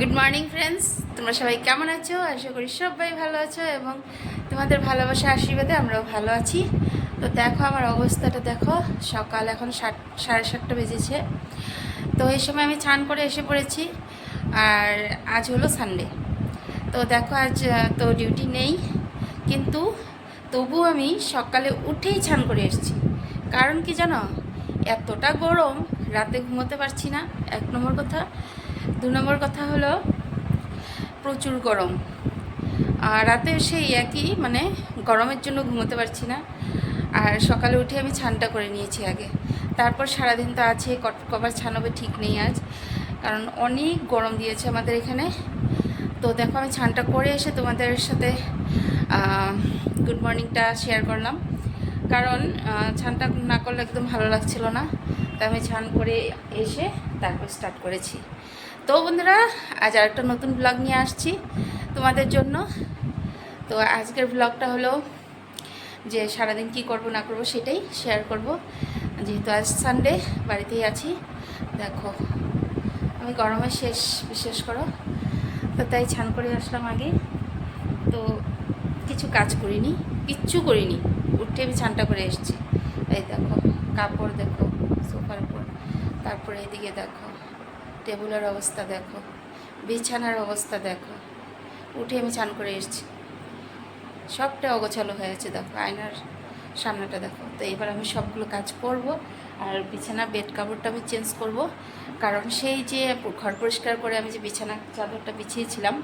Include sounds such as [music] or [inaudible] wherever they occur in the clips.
Good morning friends তোমরা সবাই কেমন আছো? আশা করি সবাই ভালো আছো এবং তোমাদের ভালোবাসা আশীর্বাদে আমরাও ভালো আছি। তো দেখো আমার অবস্থাটা দেখো। সকাল এখন সাত, সাড়ে সাতটা বেজেছে। তো এই সময় আমি স্নান করে এসে পড়েছি আর আজ হলো সানডে তো দেখো আজ তো ডিউটি নেই। কিন্তু তবু আমি সকালে উঠেই স্নান করে এসেছি। কারণ কি জানো? এতটা গরম, রাতে ঘুমোতে পারছি না। এক নম্বর কথা দু নম্বর কথা হলো, প্রচুর গরম। আর রাতে সেই একই মানে গরমের জন্য ঘুমোতে পারছি না। আর সকালে উঠে আমি ছানটা করে নিয়েছি আগে। তারপর সারাদিন তো আছে কবার ছানাবে ঠিক নেই আজ। কারণ অনেক গরম দিয়েছে আমাদের এখানে। তো দেখো, আমি ছানটা করে এসে তোমাদের সাথে গুড মর্নিংটা শেয়ার করলাম। কারণ ছানটা না করলে একদম ভালো লাগছিল না। তাই আমি ছান করে এসে তারপর স্টার্ট করেছি। তো বন্ধুরা, আজ আর একটা নতুন ব্লগ নিয়ে আসছি তোমাদের জন্য। তো আজকের ব্লগটা হলো যে সারাদিন কি করব, না করব সেটাই শেয়ার করব। যেহেতু আজ সানডে বাড়িতেই আছি। দেখো, আমি গরমে শেষ বিশেষ করো। তো তাই ছান করে আসলাম আগে। তো কিছু কাজ করিনি, কিচ্ছু করিনি। উঠে আমি ছানটা করে এসেছি। এই দেখো, কাপড় দেখো, সোফার উপর। তারপরে এদিকে দেখো টেবিলের অবস্থা দেখো, বিছানার অবস্থা দেখো। উঠে আমি চান করে এসেছি। সবটা অগোছালো হয়ে আছে দেখো, আয়নার সামনেটা দেখো। তো এবার আমি সবগুলো কাজ করব আর বিছানা, বেড কাপড়টা আমি চেঞ্জ করব। কারণ সেই যে ঘর পরিষ্কার করে আমি যে বিছানা চাদরটা বিছিয়েছিলাম,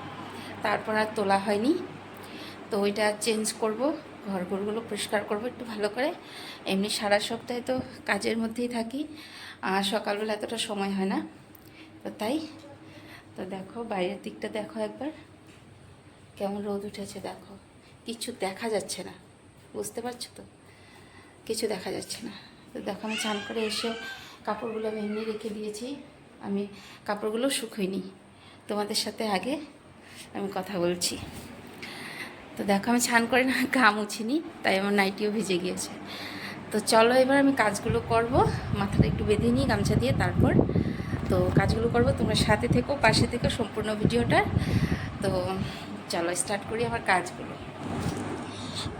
তারপর আর তোলা হয়নি। তো ওইটা চেঞ্জ করব, ঘরগুলো পরিষ্কার করব একটু ভালো করে। এমনি সারা সপ্তাহে তো কাজের মধ্যেই থাকি, আর সকালবেলা এতটা সময় হয় না। তো তাই? তো দেখো, বাইরের দিকটা দেখো একবার। কেমন রোদ উঠেছে দেখো। কিছু দেখা যাচ্ছে না। বুঝতে পারছ তো? কিছু দেখা যাচ্ছে না। তো দেখো, আমি চান করে এসে কাপড়গুলো আমি এমনি রেখে দিয়েছি। আমি কাপড়গুলো শুকোইনি। তোমাদের সাথে আগে আমি কথা বলছি। তো দেখো, আমি ছান করে না ঘাম মুছিনি, তাই আমার নাইটিও ভিজে গিয়েছে। তো চলো, এবার আমি কাজগুলো করব। মাথাটা একটু বেঁধে নিই, গামছা দিয়ে, তারপর তো কাজগুলো করব, তোমরা সাথে থেকো, পাশে থেকো সম্পূর্ণ ভিডিওটা। তো চলো স্টার্ট করি আমার কাজগুলো।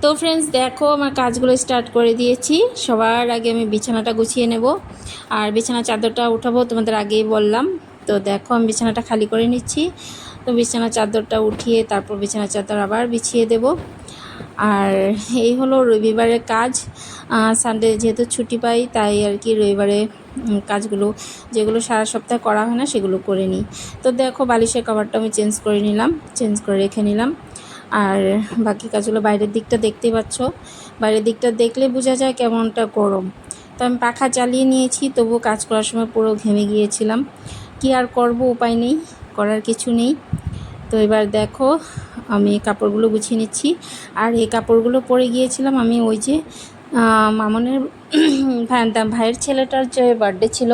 তো ফ্রেন্ডস দেখো আমার কাজগুলো স্টার্ট করে দিয়েছি। সবার আগে আমি বিছানাটা গুছিয়ে নেব। আর বিছানা চাদরটা উঠাবো, তোমাদের আগেই বললাম। তো দেখো আমি বিছানাটা খালি করে নিচ্ছি। তো বিছানা চাদরটা উঠিয়ে তারপর বিছানা চাদর আবার বিছিয়ে দেব। আর এই হলো রবিবারের কাজ। সানডে যেহেতু ছুটি পাই, তাই আর কি রবিবারে কাজগুলো, যেগুলো সারা সপ্তাহে করা হয় না, সেগুলো করে নিই। তো দেখো, বালিশের কভারটা আমি চেঞ্জ করে নিলাম চেঞ্জ করে রেখে নিলাম। আর বাকি কাজগুলো বাইরের দিকটা দেখতেই পাচ্ছ। বাইরের দিকটা দেখলে বোঝা যায় কেমনটা গরম। তো আমি পাখা চালিয়ে নিয়েছি, তবুও কাজ করার সময় পুরো ঘেমে গিয়েছিলাম। কি আর করব, উপায় নেই, করার কিছু নেই। তো এবার দেখো, আমি কাপড়গুলো গুছিয়ে নিচ্ছি। আর এই কাপড়গুলো পরে গিয়েছিলাম আমি ওই যে মামনের [clears throat] ভাই- ভাইয়ের ছেলেটার যে বার্থডে ছিল,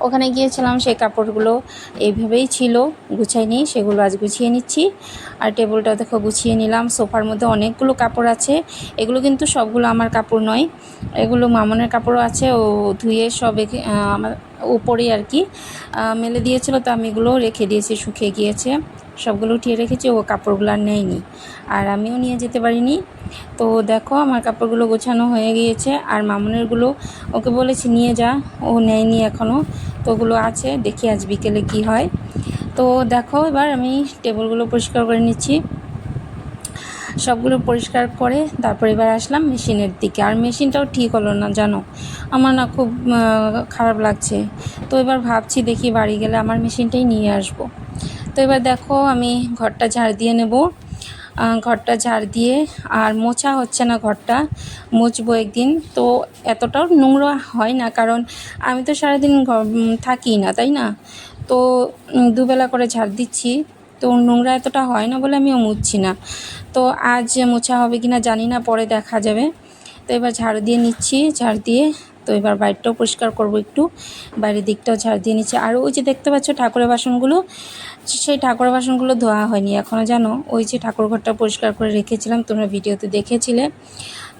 ওখানে গিয়েছিলাম, সেই কাপড়গুলো এইভাবেই ছিল, গুছাই নিই, সেগুলো আজ গুছিয়ে নিচ্ছি। আর টেবিলটা দেখো গুছিয়ে নিলাম, সোফার মধ্যে অনেকগুলো কাপড় আছে। এগুলো কিন্তু সবগুলো আমার কাপড় নয়, এগুলো মামনের কাপড়ও আছে, ও ধুয়ে সব আমার উপরেই আর কি মেলে দিয়েছিল, তো আমি এগুলো রেখে দিয়েছি, শুকিয়ে গিয়েছে। সবগুলো উঠিয়ে রেখেছি, ও কাপড়গুলো আর নেয়নি। আর আমিও নিয়ে যেতে পারিনি। তো দেখো, আমার কাপড়গুলো গোছানো হয়ে গিয়েছে, আর মামুনেরগুলো ওকে বলেছি, নিয়ে যা। ও নেয়নি এখনও তো ওগুলো আছে, দেখি আজ বিকেলে কি হয়। তো দেখো, এবার আমি টেবিলগুলো পরিষ্কার করে নিচ্ছি। সবগুলো পরিষ্কার করে তারপর এবার আসলাম মেশিনের দিকে। আর মেশিনটাও ঠিক হলো না, জানো? আমার না খুব খারাপ লাগছে। তো এবার ভাবছি দেখি বাড়ি গেলে আমার মেশিনটাই নিয়ে আসব। তো এবার দেখো আমি ঘরটা ঝাড় দিয়ে নেব। ঘরটা ঝাড় দিয়ে, আর মোছা হচ্ছে না ঘরটা, মুছবো একদিন। তো এতটাও নোংরা হয় না, কারণ আমি তো সারাদিন থাকি না, তাই না? তো দুবেলা করে ঝাড় দিচ্ছি। তো নোংরা এতটা হয় না বলে আমিও মুছছি না। তো আজ মোছা হবে কি না জানি না, পরে দেখা যাবে। তো এবার ঝাড় দিয়ে নিচ্ছি, ঝাড় দিয়ে তো এবার বাইরটাও পরিষ্কার করব একটু। বাইরের দিকটাও ঝাড় দিয়ে নিচ্ছে। আর ওই যে দেখতে পাচ্ছ ঠাকুরের বাসনগুলো, সেই ঠাকুরের বাসনগুলো ধোয়া হয়নি। এখনও জানো, ওই যে ঠাকুর ঘরটা পরিষ্কার করে রেখেছিলাম, তোমরা ভিডিওতে দেখেছিলে।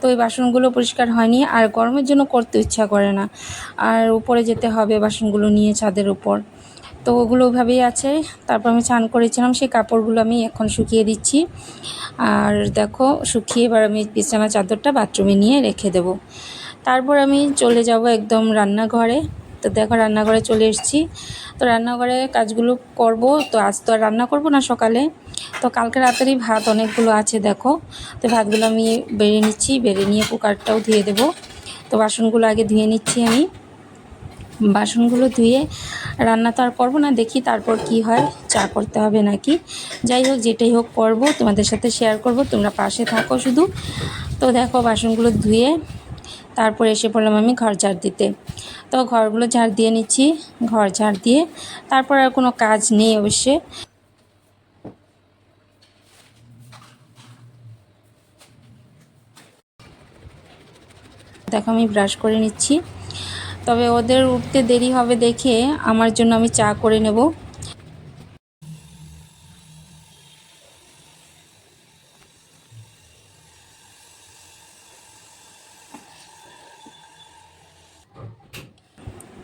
তো ওই বাসনগুলো পরিষ্কার হয়নি, আর গরমের জন্য করতে ইচ্ছা করে না। আর উপরে যেতে হবে বাসনগুলো নিয়ে ছাদের উপর। তো ওগুলো ওইভাবেই আছে। তারপর আমি চান করেছিলাম, সেই কাপড়গুলো আমি এখন শুকিয়ে দিচ্ছি। আর দেখো, শুকিয়ে এবার আমি বিছানা চাদরটা বাথরুমে নিয়ে রেখে দেব। তারপর আমি চলে যাব একদম রান্নাঘরে। তো দেখো রান্নাঘরে চলে এসেছি। তো রান্নাঘরে কাজগুলো করব। তো আজ তো আর রান্না করব না সকালে। তো কালকে রাতেরই ভাত অনেকগুলো আছে দেখো। তো ভাতগুলো আমি বেড়ে নিচ্ছি। বেড়ে নিয়ে কুকারটাও ধুয়ে দেব। তো বাসনগুলো আগে ধুয়ে নিচ্ছি আমি। বাসনগুলো ধুয়ে রান্না তো আর করব না, দেখি তারপর কি হয়, চা করতে হবে নাকি। যাই হোক, যেটাই হোক করব, তোমাদের সাথে শেয়ার করব। তোমরা পাশে থাকো শুধু। তো দেখো বাসনগুলো ধুয়ে তারপর এসে পড়লাম আমি ঘর ঝাড় দিতে। তো ঘরগুলো ঝাড় দিয়ে নিচ্ছি, ঘর ঝাড় দিয়ে। তারপর আর কোনো কাজ নেই অবশ্যই দেখো আমি ব্রাশ করে নিচ্ছি। তবে ওদের উঠতে দেরি হবে দেখে আমার জন্য আমি চা করে নেব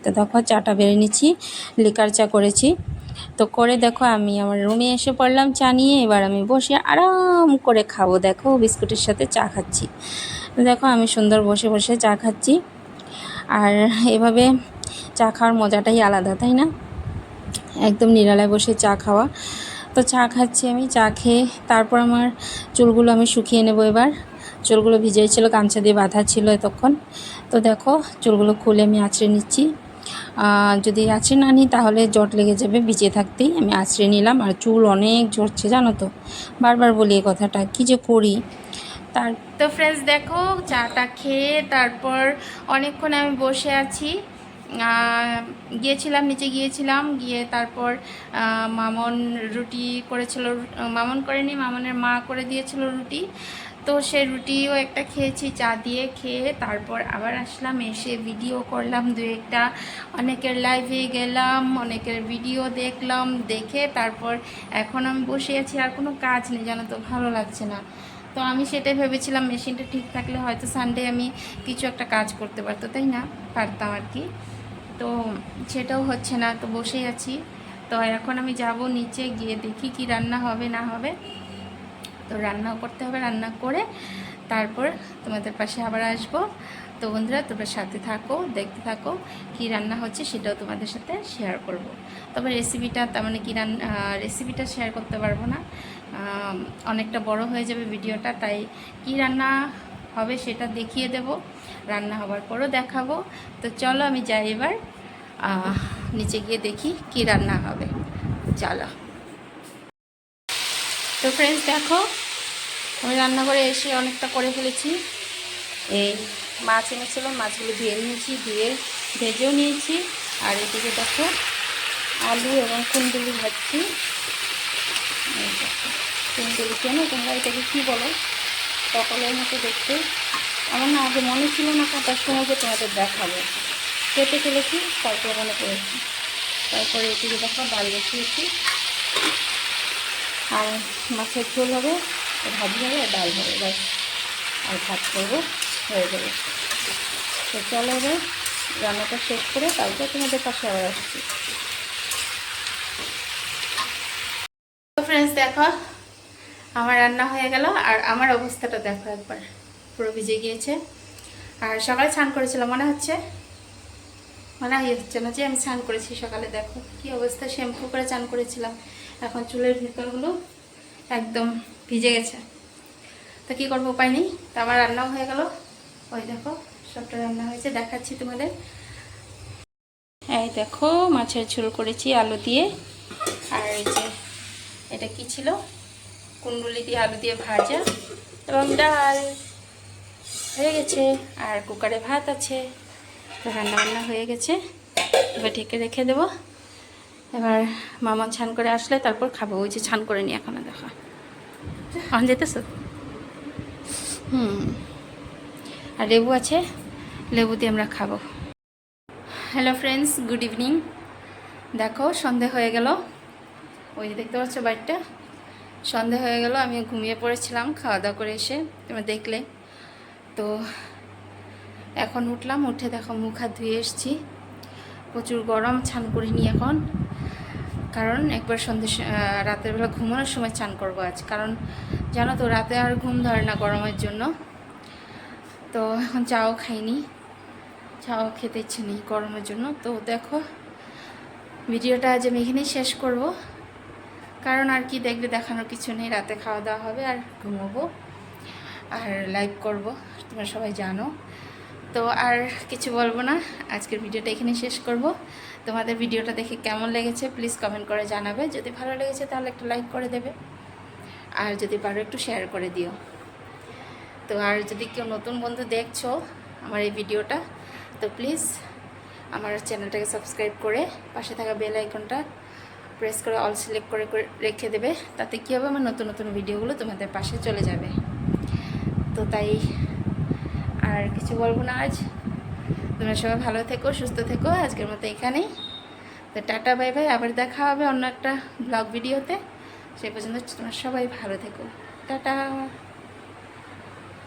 তো দেখো, চাটা বেড়ে নিচ্ছি লিকার চা করেছি। তো করে দেখো, আমি আমার রুমে এসে পড়লাম চা নিয়ে, এবার আমি বসে আরাম করে খাব। দেখো, বিস্কুটের সাথে চা খাচ্ছি। দেখো, আমি সুন্দর বসে বসে চা খাচ্ছি। আর এভাবে চা খাওয়ার মজাটাই আলাদা, তাই না? একদম নিরালায় বসে চা খাওয়া। তো চা খাচ্ছি আমি, চা খেয়ে তারপর আমার চুলগুলো আমি শুকিয়ে নেব এবার। চুলগুলো ভিজেই ছিল গামছা দিয়ে বাঁধা ছিল এতক্ষণ। তো দেখো, চুলগুলো খুলে আমি আঁচড়ে নিচ্ছি। যদি আঁচড়ে না নিই, তাহলে জট লেগে যাবে বিচে থাকতেই। আমি আঁচড়ে নিলাম আর চুল অনেক ঝরছে, জানো তো। বারবার বলি এই কথাটা, কী যে করি? তার তো ফ্রেন্ডস দেখো, চাটা খেয়ে তারপর অনেকক্ষণ আমি বসে আছি। গিয়েছিলাম, নিচে গিয়েছিলাম, গিয়ে তারপর মামন রুটি করেছিল, মামন করেনি, মামনের মা করে দিয়েছিল রুটি। তো সে রুটিও একটা খেয়েছি, চা দিয়ে খেয়ে তারপর আবার আসলাম, এসে ভিডিও করলাম দু একটা। অনেকের লাইভে গেলাম, অনেকের ভিডিও দেখলাম, দেখে তারপর এখন আমি বসে আছি, আর কোনো কাজ নেই, জানো তো, ভালো লাগছে না। তো আমি সেটাই ভেবেছিলাম মেশিনটা ঠিক থাকলে হয়তো সানডে আমি কিছু একটা কাজ করতে পারতো, তাই না? পারতাম আর কি। তো সেটাও হচ্ছে না, তো বসেই আছি। তো এখন আমি যাব নিচে, গিয়ে দেখি কি রান্না হবে, না হবে। তো রান্নাও করতে হবে, রান্না করে তারপর তোমাদের পাশে আবার আসব। তো বন্ধুরা, তোমরা সাথে থাকো, দেখতে থাকো কি রান্না হচ্ছে সেটাও তোমাদের সাথে শেয়ার করব। তবে রেসিপিটা তার মানে কী রান্না রেসিপিটা শেয়ার করতে পারব না। অনেকটা বড় হয়ে যাবে ভিডিওটা, তাই কি রান্না হবে সেটা দেখিয়ে দেব, রান্না হবার পরও দেখাবো। তো চলো আমি যাই এবার নিচে গিয়ে দেখি কি রান্না হবে। চলো। তো ফ্রেন্ডস দেখো, আমি রান্নাঘরে এসে অনেকটা করে ফেলেছি। এই মাছ এনেছিল, মাছগুলো ধুয়ে নিয়েছি, ধুয়ে ভেজেও নিয়েছি। আর এদিকে দেখো, আলু এবং কুন্দুলি ভাজছি। কুন্দুলি কেন? তোমরা এটাকে কী বলো? সকলের মতো দেখতে। আমার না আগে মনে ছিল না কাটার সময় যে তোমাদের দেখাবো। কেটে ফেলেছি তারপর মনে করেছি। তারপরে এটিকে দেখো, ডাল বসিয়েছি। আর মাছের ঝোল হবে, ভাজি হবে আর ডাল হবে, ব্যাস। আর ভাত করব, হয়ে যাবে তো চলো এবার রান্নাটা শেষ করে তারপর তোমাদের পাশে আবার আসছি। ফ্রেন্ডস দেখো, আমার রান্না হয়ে গেল আর আমার অবস্থাটা দেখো একবার। পুরো ভিজে গিয়েছে। আর সকালে স্নান করেছিলাম, মনে হচ্ছে? মনে হয় হচ্ছে না যে আমি স্নান করেছি সকালে, দেখো কি অবস্থা। শ্যাম্পু করে চান করেছিলাম, এখন চুলের ভিতরগুলো একদম ভিজে গেছে। তো কী করব উপায় নেই, তো আমার রান্নাও হয়ে গেল। ওই দেখো, সবটা রান্না হয়েছে, দেখাচ্ছি তোমাদের। এই দেখো, মাছের ঝোল করেছি আলু দিয়ে। আর এই যে, এটা কি ছিল? কুণ্ডুলি দিয়ে আলু দিয়ে ভাজা এবং ডাল। হয়ে গেছে। আর কুকারে ভাত আছে। তো রান্না বান্না হয়ে গেছে। এবার ঢেকে রেখে দেবো। এবার মামা ছান করে আসলে তারপর খাব। ওই যে ছান করে নি এখনও দেখা। আন যেতেছ? হুম। আর লেবু আছে? লেবু দিয়ে আমরা খাব। হ্যালো ফ্রেন্ডস গুড ইভিনিং দেখো, সন্ধে হয়ে গেল। ওই যে দেখতে পাচ্ছ বাড়িটা? সন্ধে হয়ে গেল আমি ঘুমিয়ে পড়েছিলাম খাওয়া দাওয়া করে এসে। তোমরা দেখলে। তো এখন উঠলাম, উঠে দেখো মুখ হাত ধুয়ে এসছি। প্রচুর গরম, ছান করিনি এখন। কারণ একবার সন্ধ্যে রাতের বেলা ঘুমানোর সময় চান করব আজ। কারণ জানো তো, রাতে আর ঘুম ধরে না গরমের জন্য। তো এখন চাও খাইনি। চাও খেতে ইচ্ছে নেই গরমের জন্য। তো দেখো, ভিডিওটা আজ আমি এখানেই শেষ করব। কারণ আর কি দেখবে দেখানোর কিছু নেই, রাতে খাওয়া দাওয়া হবে আর ঘুমোবো। আর লাইভ করব, তোমরা সবাই জানো। তো আর কিছু বলব না। আজকের ভিডিওটা এখানে শেষ করব। তোমাদের ভিডিওটা দেখে কেমন লেগেছে প্লিজ কমেন্ট করে জানাবে। যদি ভালো লেগেছে তাহলে একটু লাইক করে দেবে। আর যদি পারো একটু শেয়ার করে দিও। তো আর যদি কেউ নতুন বন্ধু দেখছ আমার এই ভিডিওটা, তো প্লিজ আমার চ্যানেলটাকে সাবস্ক্রাইব করে পাশে থাকা বেল আইকনটা প্রেস করে অল সিলেক্ট করে রেখে দেবে। তাতে কী হবে? আমার নতুন নতুন ভিডিওগুলো তোমাদের পাশে চলে যাবে। তো তাই আর কিছু বলব না আজ। তোমরা সবাই ভালো থেকো, সুস্থ থেকো। আজকের মতো এখানেই। তো টাটা, বাই বাই। আবার দেখা হবে অন্য একটা ব্লগ ভিডিওতে। সে পর্যন্ত তোমরা সবাই ভালো থেকো। টাটা।